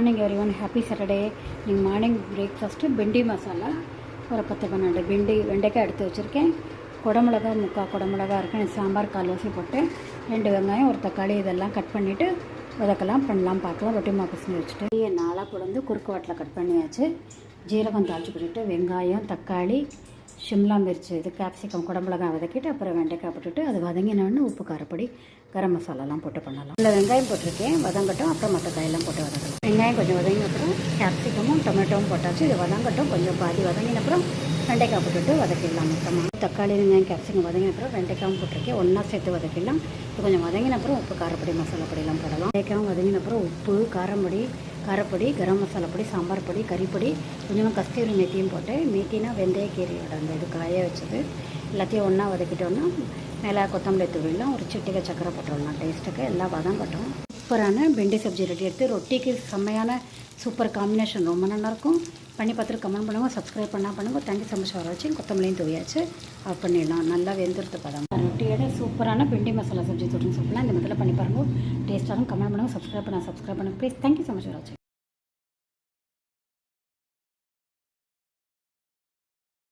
Morning everyone happy Saturday நீங்கள் morning breakfast bhindi masala ஒரு பத்து பன்னெண்டு பெண்டி வெண்டைக்காய் எடுத்து வச்சுருக்கேன். குடமிளகா முக்கால் குடமிளகா இருக்கு. சாம்பார் கால்வாசி போட்டு ரெண்டு வெங்காயம் ஒரு தக்காளி இதெல்லாம் கட் பண்ணிவிட்டு வதக்கலாம் பண்ணலாம் பார்க்கலாம். ரொட்டி மாப்பசனி வச்சுட்டு. நாளாக கொண்டு குறுக்கு வாட்டில் கட் பண்ணியாச்சு. ஜீரகம் தாளிச்சு போட்டுட்டு வெங்காயம் தக்காளி சிம்லா மிர்ச்சி இது கேப்சிகம் குடமிளகாய் வதக்கிட்டு அப்புறம் வெண்டைக்காய் போட்டுட்டு அது வதங்கினோடனே உப்பு காரப்பொடி கரம் மசாலாலாம் போட்டு பண்ணலாம். இல்லை வெங்காயம் போட்டிருக்கேன். வதங்கட்டும். அப்புறம் மற்ற காயெல்லாம் போட்டு வதக்கலாம். வெங்காயம் கொஞ்சம் வதங்கின அப்புறம் கேப்சிகமும் டொமேட்டோவும் போட்டாச்சு. இது வதங்கட்டும். கொஞ்சம் பாதி வதங்கின அப்புறம் வெண்டைக்காய் போட்டுட்டு வதக்கிடலாம் மொத்தமாக தக்காளி வெங்காயம் கேப்சிகம் வதங்கின அப்புறம் வெண்டைக்காயும் போட்டிருக்கேன். ஒன்றா சேர்த்து வதக்கிடலாம். இப்போ கொஞ்சம் வதங்கின அப்புறம் உப்பு காரப்பொடி மசாலா பொடியெல்லாம் போடலாம். வெண்டைக்காயும் வதங்கின அப்புறம் உப்பு காரப்பொடி காரப்பொடி கரம் மசாலா பொடி சாம்பார் பொடி கறிப்பொடி கொஞ்சமாக கஸ்தூரி மேத்தியும் போட்டு மேத்தினா வெந்தயக்கீரையோட அந்த இது காய வச்சது. எல்லாத்தையும் ஒன்றா வதக்கிட்டோன்னா மேலே கொத்தமல்லி தூவிலாம் ஒரு சிட்டிகை சக்கரை போட்டுடலாம். டேஸ்ட்டுக்கு எல்லாம் வதங்கட்டும். சூப்பரான பெண்டி சப்ஜி ரெடி எடுத்து ரொட்டிக்கு செம்மையான சூப்பர் காம்பினேஷன் ரொம்ப நல்லாயிருக்கும். பண்ணி பார்த்துட்டு கமெண்ட் பண்ணுங்கள் சப்ஸ்கிரைப் பண்ணால் பண்ணுங்கள் தண்ணி சமைச்சு வர வச்சு கொத்தமல்லியும் துவையாச்சு ஆஃப் பண்ணிடலாம். நல்லா வெந்துருத்து பதம். ரொட்டியோட சூப்பரான பெண்டி மசாலா சப்ஜி தொட்டுன்னு சொல்லலாம் இந்த மாதிரிலாம் பண்ணி பாருங்கள் டேஸ்ட்டாகவும் கமெண்ட் பண்ணுங்கள் சப்ஸ்கிரைப் பண்ணால் சப்ஸ்கிரைப் பண்ணுங்கள் ப்ளீஸ் தேங்க்யூ ஸோ மச் வர வச்சு